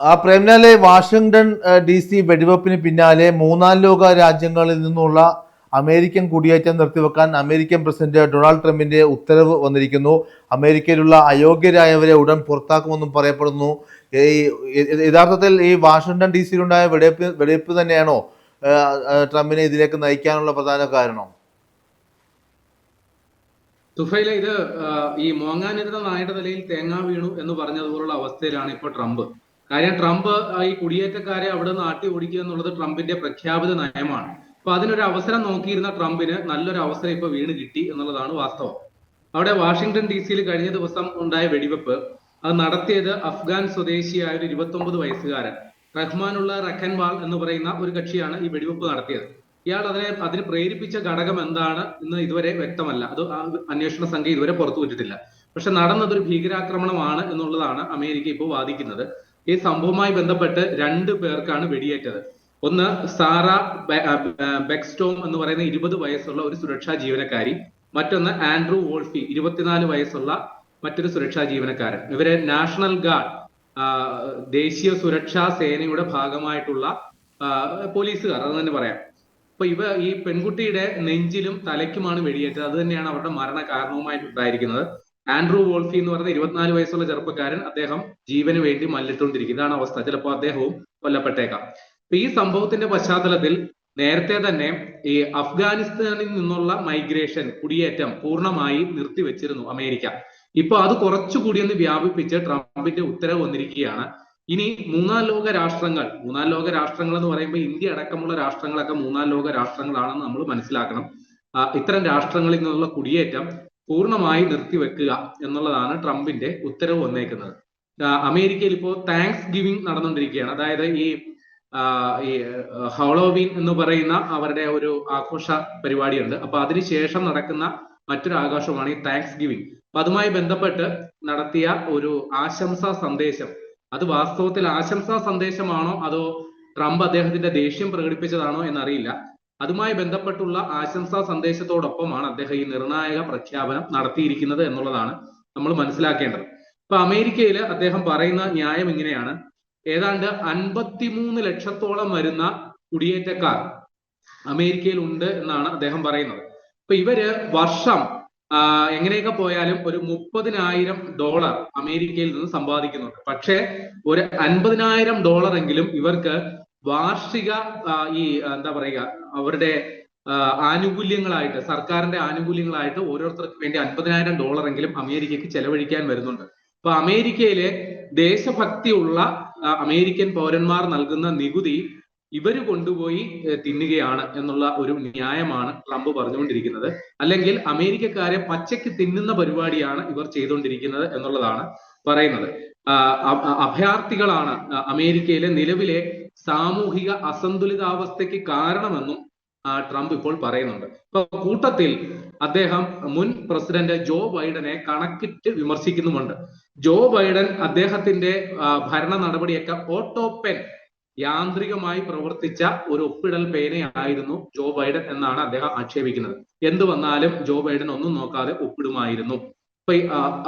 ആ പ്രേംലാലെ Washington D C വെടിവെപ്പിന് പിന്നാലെ മൂന്നാം ലോക രാജ്യങ്ങളിൽ നിന്നുള്ള അമേരിക്കൻ കുടിയേറ്റം നിർത്തിവെക്കാൻ അമേരിക്കൻ പ്രസിഡന്റ് ഡൊണാൾഡ് ട്രംപിന്റെ ഉത്തരവ് വന്നിരിക്കുന്നു. അമേരിക്കയിലുള്ള അയോഗ്യരായവരെ ഉടൻ പുറത്താക്കുമെന്നും പറയപ്പെടുന്നു. ഈ യഥാർത്ഥത്തിൽ ഈ വാഷിംഗ്ടൺ ഡി സിയിലുണ്ടായ വെടിവെപ്പ് വെടിവെപ്പ് തന്നെയാണോ ട്രംപിനെ ഇതിലേക്ക് നയിക്കാനുള്ള പ്രധാന കാരണം? തുഫൈല ഇത് ഈ മോങ്ങാനിരുന്ന നായുടെ നിലയിൽ തേങ്ങ വീണു എന്ന് പറഞ്ഞതുപോലുള്ള അവസ്ഥയിലാണ് ഇപ്പോൾ ട്രംപ്. കാര്യം ട്രംപ് ഈ കുടിയേറ്റക്കാരെ അവിടെ നിന്ന് ആട്ടി ഓടിക്കുക എന്നുള്ളത് ട്രംപിന്റെ പ്രഖ്യാപിത നയമാണ്. അപ്പൊ അതിനൊരു അവസരം നോക്കിയിരുന്ന ട്രംപിന് നല്ലൊരു അവസരം ഇപ്പൊ വീണ് കിട്ടി എന്നുള്ളതാണ് വാസ്തവം. അവിടെ വാഷിംഗ്ടൺ ഡി സിയിൽ കഴിഞ്ഞ ദിവസം ഉണ്ടായ വെടിവെപ്പ് അത് നടത്തിയത് അഫ്ഗാൻ സ്വദേശിയായ ഒരു ഇരുപത്തൊമ്പത് വയസ്സുകാരൻ റഹ്മാനുള്ള റഖൻവാൾ എന്ന് പറയുന്ന ഒരു കക്ഷിയാണ് ഈ വെടിവെപ്പ് നടത്തിയത്. ഇയാൾ അതിനെ അതിന് പ്രേരിപ്പിച്ച ഘടകം എന്താണ് എന്ന് ഇതുവരെ വ്യക്തമല്ല. അത് അന്വേഷണ സംഘം ഇതുവരെ പുറത്തു വിട്ടിട്ടില്ല പക്ഷെ നടന്നതൊരു ഭീകരാക്രമണമാണ് എന്നുള്ളതാണ് അമേരിക്ക ഇപ്പോൾ വാദിക്കുന്നത്. ഈ സംഭവവുമായി ബന്ധപ്പെട്ട് രണ്ട് പേർക്കാണ് വെടിയേറ്റത്. ഒന്ന് സാറ ബെക്സ്റ്റോം എന്ന് പറയുന്ന ഇരുപത് വയസ്സുള്ള ഒരു സുരക്ഷാ ജീവനക്കാരി മറ്റൊന്ന് ആൻഡ്രൂ വോൾഫി ഇരുപത്തിനാല് വയസ്സുള്ള മറ്റൊരു സുരക്ഷാ ജീവനക്കാരൻ. ഇവരെ നാഷണൽ ഗാർഡ് ദേശീയ സുരക്ഷാ സേനയുടെ ഭാഗമായിട്ടുള്ള പോലീസുകാർ അത് തന്നെ പറയാം. അപ്പൊ ഇവ ഈ പെൺകുട്ടിയുടെ നെഞ്ചിലും തലയ്ക്കുമാണ് വെടിയേറ്റത്. അത് തന്നെയാണ് അവരുടെ മരണ കാരണവുമായിട്ട് ഉണ്ടായിരിക്കുന്നത് ആൻഡ്രൂ വോൾഫി എന്ന് പറയുന്ന ഇരുപത്തിനാല് വയസ്സുള്ള ചെറുപ്പക്കാരൻ അദ്ദേഹം ജീവന് വേണ്ടി മല്ലിട്ടുകൊണ്ടിരിക്കും. ഇതാണ് അവസ്ഥ. ചിലപ്പോൾ അദ്ദേഹവും കൊല്ലപ്പെട്ടേക്കാം. അപ്പൊ ഈ സംഭവത്തിന്റെ പശ്ചാത്തലത്തിൽ നേരത്തെ തന്നെ ഈ അഫ്ഗാനിസ്ഥാനിൽ നിന്നുള്ള മൈഗ്രേഷൻ കുടിയേറ്റം പൂർണമായി നിർത്തിവെച്ചിരുന്നു അമേരിക്ക. ഇപ്പൊ അത് കുറച്ചുകൂടി ഒന്ന് വ്യാപിപ്പിച്ച് ട്രംപിന്റെ ഉത്തരവ് വന്നിരിക്കുകയാണ്. ഇനി മൂന്നാം ലോക രാഷ്ട്രങ്ങൾ മൂന്നാം ലോക രാഷ്ട്രങ്ങൾ എന്ന് പറയുമ്പോൾ ഇന്ത്യ അടക്കമുള്ള രാഷ്ട്രങ്ങളൊക്കെ മൂന്നാം ലോക രാഷ്ട്രങ്ങളാണെന്ന് നമ്മൾ മനസ്സിലാക്കണം. ഇത്തരം രാഷ്ട്രങ്ങളിൽ നിന്നുള്ള കുടിയേറ്റം പൂർണമായി നിർത്തിവെക്കുക എന്നുള്ളതാണ് ട്രംപിന്റെ ഉത്തരവ് വന്നേക്കുന്നത്. അമേരിക്കയിൽ ഇപ്പോൾ താങ്ക്സ് ഗിവിംഗ് നടന്നുകൊണ്ടിരിക്കുകയാണ്. അതായത് ഈ ഈ എന്ന് പറയുന്ന അവരുടെ ഒരു ആഘോഷ പരിപാടിയുണ്ട്. അപ്പൊ അതിനുശേഷം നടക്കുന്ന മറ്റൊരു ആഘോഷമാണ് ഈ താങ്ക്സ് ഗിവിംഗ് അപ്പൊ അതുമായി ബന്ധപ്പെട്ട് നടത്തിയ ഒരു ആശംസാ സന്ദേശം. അത് വാസ്തവത്തിൽ ആശംസാ സന്ദേശമാണോ അതോ ട്രംപ് അദ്ദേഹത്തിന്റെ ദേഷ്യം പ്രകടിപ്പിച്ചതാണോ എന്നറിയില്ല. അതുമായി ബന്ധപ്പെട്ടുള്ള ആശംസാ സന്ദേശത്തോടൊപ്പമാണ് അദ്ദേഹം ഈ നിർണായക പ്രഖ്യാപനം നടത്തിയിരിക്കുന്നത് എന്നുള്ളതാണ് നമ്മൾ മനസ്സിലാക്കേണ്ടത്. ഇപ്പൊ അമേരിക്കയിൽ അദ്ദേഹം പറയുന്ന ന്യായം ഇങ്ങനെയാണ്. ഏതാണ്ട് അൻപത്തിമൂന്ന് ലക്ഷത്തോളം വരുന്ന കുടിയേറ്റക്കാർ അമേരിക്കയിൽ ഉണ്ട് എന്നാണ് അദ്ദേഹം പറയുന്നത്. ഇപ്പൊ ഇവർ വർഷം എങ്ങനെയൊക്കെ പോയാലും ഒരു മുപ്പതിനായിരം ഡോളർ അമേരിക്കയിൽ നിന്ന് സമ്പാദിക്കുന്നുണ്ട്. പക്ഷേ ഒരു അൻപതിനായിരം ഡോളർ എങ്കിലും ഇവർക്ക് വാർഷിക ഈ എന്താ പറയുക അവരുടെ ആനുകൂല്യങ്ങളായിട്ട് സർക്കാരിന്റെ ആനുകൂല്യങ്ങളായിട്ട് ഓരോരുത്തർക്ക് വേണ്ടി അൻപതിനായിരം ഡോളർ എങ്കിലും അമേരിക്കക്ക് ചെലവഴിക്കാൻ വരുന്നുണ്ട്. അപ്പൊ അമേരിക്കയിലെ ദേശഭക്തിയുള്ള അമേരിക്കൻ പൗരന്മാർ നൽകുന്ന നികുതി ഇവർ കൊണ്ടുപോയി തിന്നുകയാണ് എന്നുള്ള ഒരു ന്യായമാണ് ട്രംപ് പറഞ്ഞുകൊണ്ടിരിക്കുന്നത്. അല്ലെങ്കിൽ അമേരിക്കക്കാരെ പച്ചയ്ക്ക് തിന്നുന്ന പരിപാടിയാണ് ഇവർ ചെയ്തുകൊണ്ടിരിക്കുന്നത് എന്നുള്ളതാണ് പറയുന്നത്. അഭയാർത്ഥികളാണ് അമേരിക്കയിലെ നിലവിലെ സാമൂഹിക അസന്തുലിതാവസ്ഥയ്ക്ക് കാരണമെന്നും ട്രംപ് ഇപ്പോൾ പറയുന്നുണ്ട്. ഇപ്പൊ കൂട്ടത്തിൽ അദ്ദേഹം മുൻ പ്രസിഡന്റ് ജോ ബൈഡനെ കണക്കിട്ട് വിമർശിക്കുന്നുമുണ്ട്. ജോ ബൈഡൻ അദ്ദേഹത്തിന്റെ ഭരണ നടപടിയൊക്കെ ഓട്ടോപെൻ യാന്ത്രികമായി പ്രവർത്തിച്ച ഒരു ഒപ്പിടൽ പേനയായിരുന്നു ജോ ബൈഡൻ എന്നാണ് അദ്ദേഹം ആക്ഷേപിക്കുന്നത്. എന്ത് വന്നാലും ജോ ബൈഡൻ ഒന്നും നോക്കാതെ ഒപ്പിടുമായിരുന്നു. ഇപ്പൊ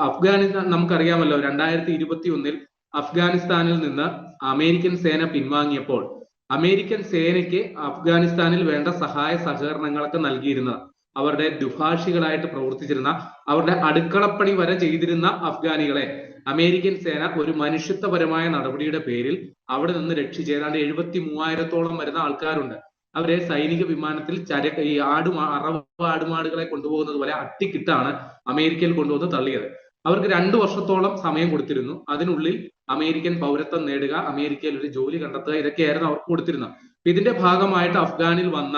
അഫ്ഗാനിസ്ഥാൻ നമുക്കറിയാമല്ലോ രണ്ടായിരത്തി ഇരുപത്തി ഒന്നിൽ അഫ്ഗാനിസ്ഥാനിൽ നിന്ന് അമേരിക്കൻ സേന പിൻവാങ്ങിയപ്പോൾ അമേരിക്കൻ സേനയ്ക്ക് അഫ്ഗാനിസ്ഥാനിൽ വേണ്ട സഹായ സഹകരണങ്ങളൊക്കെ നൽകിയിരുന്ന അവരുടെ ദുഭാഷികളായിട്ട് പ്രവർത്തിച്ചിരുന്ന അവരുടെ അടുക്കളപ്പണി വരെ ചെയ്തിരുന്ന അഫ്ഗാനികളെ അമേരിക്കൻ സേന ഒരു മനുഷ്യത്വപരമായ നടപടിയുടെ പേരിൽ അവിടെ നിന്ന് രക്ഷിച്ച് ഏതാണ്ട് എഴുപത്തി മൂവായിരത്തോളം വരുന്ന ആൾക്കാരുണ്ട്. അവരെ സൈനിക വിമാനത്തിൽ ചര ഈ ആടുമാ അറവ് ആടുമാടുകളെ കൊണ്ടുപോകുന്നത് പോലെ അട്ടിക്കിട്ടാണ് അമേരിക്കയിൽ കൊണ്ടുവന്ന് തള്ളിയത്. അവർക്ക് രണ്ടു വർഷത്തോളം സമയം കൊടുത്തിരുന്നു. അതിനുള്ളിൽ അമേരിക്കൻ പൗരത്വം നേടുക അമേരിക്കയിൽ ഒരു ജോലി കണ്ടെത്തുക ഇതൊക്കെയായിരുന്നു അവർക്ക് കൊടുത്തിരുന്നത്. ഇതിന്റെ ഭാഗമായിട്ട് അഫ്ഗാനിൽ വന്ന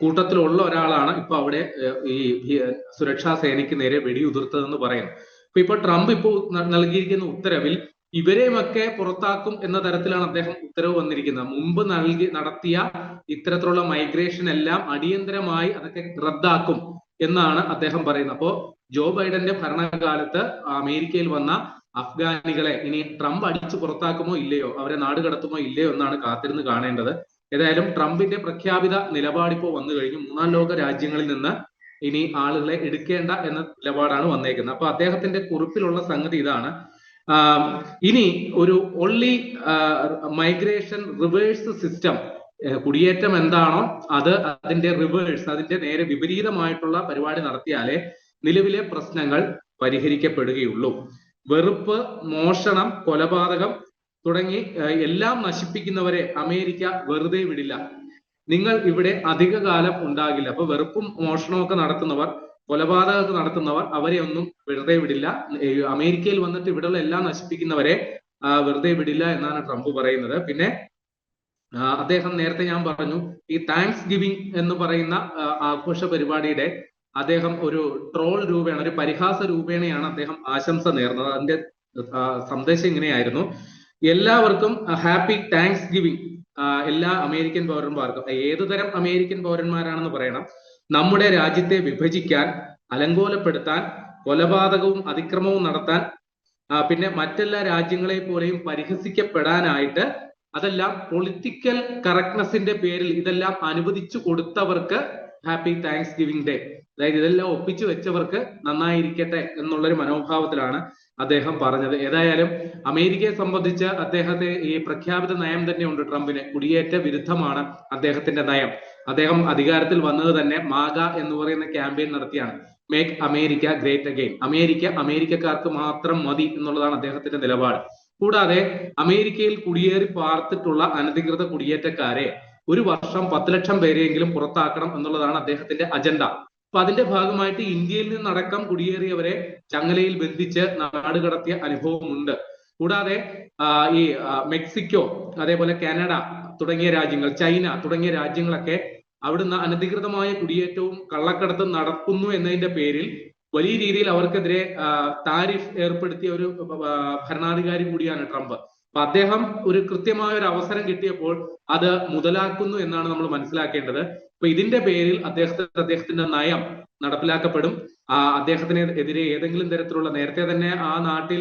കൂട്ടത്തിലുള്ള ഒരാളാണ് ഇപ്പൊ അവിടെ ഈ സുരക്ഷാ സേനയ്ക്ക് നേരെ വെടിയുതിർത്തതെന്ന് പറയുന്നു അപ്പൊ ഇപ്പൊ ട്രംപ് ഇപ്പോ നൽകിയിരിക്കുന്ന ഉത്തരവിൽ ഇവരെയുമൊക്കെ പുറത്താക്കും എന്ന തരത്തിലാണ് അദ്ദേഹം ഉത്തരവ് വന്നിരിക്കുന്നത്. മുമ്പ് നൽകി നടത്തിയ ഇത്തരത്തിലുള്ള മൈഗ്രേഷൻ എല്ലാം അടിയന്തരമായി അതൊക്കെ റദ്ദാക്കും എന്നാണ് അദ്ദേഹം പറയുന്നത്. അപ്പോ ജോ ബൈഡന്റെ ഭരണകാലത്ത് അമേരിക്കയിൽ വന്ന അഫ്ഗാനികളെ ഇനി ട്രംപ് അടിച്ചു പുറത്താക്കുമോ ഇല്ലയോ അവരെ നാട് കടത്തുമോ ഇല്ലയോ എന്നാണ് കാത്തിരുന്ന് കാണേണ്ടത്. ഏതായാലും ട്രംപിന്റെ പ്രഖ്യാപിത നിലപാടിപ്പോ വന്നു കഴിഞ്ഞു. മൂന്നാം ലോക രാജ്യങ്ങളിൽ നിന്ന് ഇനി ആളുകളെ എടുക്കേണ്ട എന്ന നിലപാടാണ് വന്നേക്കുന്നത്. അപ്പൊ അദ്ദേഹത്തിന്റെ കുറിപ്പിലുള്ള സംഗതി ഇതാണ്. ഇനി ഒരു ഒള്ളി മൈഗ്രേഷൻ റിവേഴ്സ് സിസ്റ്റം കുടിയേറ്റം എന്താണോ അത് അതിന്റെ റിവേഴ്സ് അതിന്റെ നേരെ വിപരീതമായിട്ടുള്ള പരിപാടി നടത്തിയാലേ നിലവിലെ പ്രശ്നങ്ങൾ പരിഹരിക്കപ്പെടുകയുള്ളൂ. വെറുപ്പ് മോഷണം കൊലപാതകം തുടങ്ങി എല്ലാം നശിപ്പിക്കുന്നവരെ അമേരിക്ക വെറുതെ വിടില്ല. നിങ്ങൾ ഇവിടെ അധിക കാലം ഉണ്ടാകില്ല. അപ്പൊ വെറുപ്പും മോഷണവും ഒക്കെ നടത്തുന്നവർ കൊലപാതകമൊക്കെ നടത്തുന്നവർ അവരെ ഒന്നും വെറുതെ വിടില്ല. അമേരിക്കയിൽ വന്നിട്ട് ഇവിടെയുള്ള എല്ലാം നശിപ്പിക്കുന്നവരെ വെറുതെ വിടില്ല എന്നാണ് ട്രംപ് പറയുന്നത്. പിന്നെ അദ്ദേഹം നേരത്തെ ഞാൻ പറഞ്ഞു ഈ താങ്ക്സ് ഗിവിംഗ് എന്ന് പറയുന്ന ആഘോഷ പരിപാടിയുടെ അദ്ദേഹം ഒരു ട്രോൾ രൂപേണ ഒരു പരിഹാസ രൂപേണയാണ് അദ്ദേഹം ആശംസ നേർന്നത്. അതിന്റെ സന്ദേശം ഇങ്ങനെയായിരുന്നു. എല്ലാവർക്കും ഹാപ്പി താങ്ക്സ് ഗിവിംഗ് എല്ലാ അമേരിക്കൻ പൗരന്മാർക്കും ഏതു തരം അമേരിക്കൻ പൗരന്മാരാണെന്ന് പറയണം. നമ്മുടെ രാജ്യത്തെ വിഭജിക്കാൻ അലങ്കോലപ്പെടുത്താൻ കൊലപാതകവും അതിക്രമവും നടത്താൻ പിന്നെ മറ്റെല്ലാ രാജ്യങ്ങളെ പോലെയും പരിഹസിക്കപ്പെടാനായിട്ട് അതെല്ലാം പൊളിറ്റിക്കൽ കറക്റ്റ്നെസിന്റെ പേരിൽ ഇതെല്ലാം അനുവദിച്ചു കൊടുത്തവർക്ക് ഹാപ്പി താങ്ക്സ് ഗിവിംഗ് ഡേ അതായത് ഇതെല്ലാം ഒപ്പിച്ചു വെച്ചവർക്ക് നന്നായിരിക്കട്ടെ എന്നുള്ളൊരു മനോഭാവത്തിലാണ് അദ്ദേഹം പറഞ്ഞത്. ഏതായാലും അമേരിക്കയെ സംബന്ധിച്ച് അദ്ദേഹത്തെ ഈ പ്രഖ്യാപിത നയം തന്നെയുണ്ട് ട്രംപിന്. കുടിയേറ്റ വിരുദ്ധമാണ് അദ്ദേഹത്തിന്റെ നയം. അദ്ദേഹം അധികാരത്തിൽ വന്നത് തന്നെ മാഗ എന്ന് പറയുന്ന ക്യാമ്പയിൻ നടത്തിയാണ്. Make America great again America അമേരിക്കക്കാർക്ക് മാത്രം മതി എന്നുള്ളതാണ് അദ്ദേഹത്തിന്റെ നിലപാട്. കൂടാതെ അമേരിക്കയിൽ കുടിയേറി പാർത്തിട്ടുള്ള അനധികൃത കുടിയേറ്റക്കാരെ ഒരു വർഷം പത്ത് ലക്ഷം പേരെയെങ്കിലും പുറത്താക്കണം എന്നുള്ളതാണ് അദ്ദേഹത്തിന്റെ അജണ്ട. അപ്പൊ അതിന്റെ ഭാഗമായിട്ട് ഇന്ത്യയിൽ നിന്നടക്കം കുടിയേറിയവരെ ചങ്ങലയിൽ ബന്ധിച്ച് നാട് കടത്തിയ അനുഭവമുണ്ട്. കൂടാതെ ഈ മെക്സിക്കോ അതേപോലെ കാനഡ തുടങ്ങിയ രാജ്യങ്ങൾ ചൈന തുടങ്ങിയ രാജ്യങ്ങളൊക്കെ അവിടുന്ന് അനധികൃതമായ കുടിയേറ്റവും കള്ളക്കടത്തും നടക്കുന്നു എന്നതിന്റെ പേരിൽ വലിയ രീതിയിൽ അവർക്കെതിരെ താരിഫ് ഏർപ്പെടുത്തിയ ഒരു ഭരണാധികാരി കൂടിയാണ് ട്രംപ്. അപ്പൊ അദ്ദേഹം ഒരു കൃത്യമായ ഒരു അവസരം കിട്ടിയപ്പോൾ അത് മുതലാക്കുന്നു എന്നാണ് നമ്മൾ മനസ്സിലാക്കേണ്ടത്. അപ്പൊ ഇതിന്റെ പേരിൽ അദ്ദേഹത്തെ അദ്ദേഹത്തിന്റെ നയം നടപ്പിലാക്കപ്പെടും. അദ്ദേഹത്തിന് എതിരെ ഏതെങ്കിലും തരത്തിലുള്ള നേരത്തെ തന്നെ ആ നാട്ടിൽ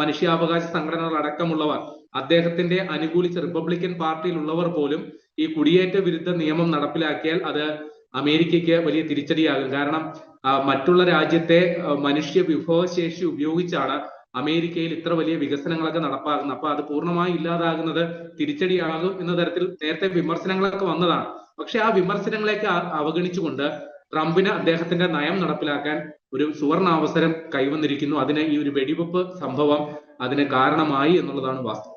മനുഷ്യാവകാശ സംഘടനകൾ അടക്കമുള്ളവർ അദ്ദേഹത്തിന്റെ അനുകൂലിച്ച റിപ്പബ്ലിക്കൻ പാർട്ടിയിലുള്ളവർ പോലും ഈ കുടിയേറ്റ വിരുദ്ധ നിയമം നടപ്പിലാക്കിയാൽ അത് അമേരിക്കയ്ക്ക് വലിയ തിരിച്ചടിയാകും. കാരണം മറ്റുള്ള രാജ്യത്തെ മനുഷ്യ വിഭവശേഷി ഉപയോഗിച്ചാണ് അമേരിക്കയിൽ ഇത്ര വലിയ വികസനങ്ങളൊക്കെ നടപ്പാക്കുന്നത് അപ്പൊ അത് പൂർണമായി ഇല്ലാതാകുന്നത് തിരിച്ചടിയാകും എന്ന തരത്തിൽ നേരത്തെ വിമർശനങ്ങളൊക്കെ വന്നതാണ്. പക്ഷെ ആ വിമർശനങ്ങളെയൊക്കെ അവഗണിച്ചുകൊണ്ട് ട്രംപിന് അദ്ദേഹത്തിന്റെ നയം നടപ്പിലാക്കാൻ ഒരു സുവർണ അവസരം കൈവന്നിരിക്കുന്നു. അതിന് ഈ ഒരു വെടിവെപ്പ് സംഭവം അതിന് കാരണമായി എന്നുള്ളതാണ് വാസ്തവം.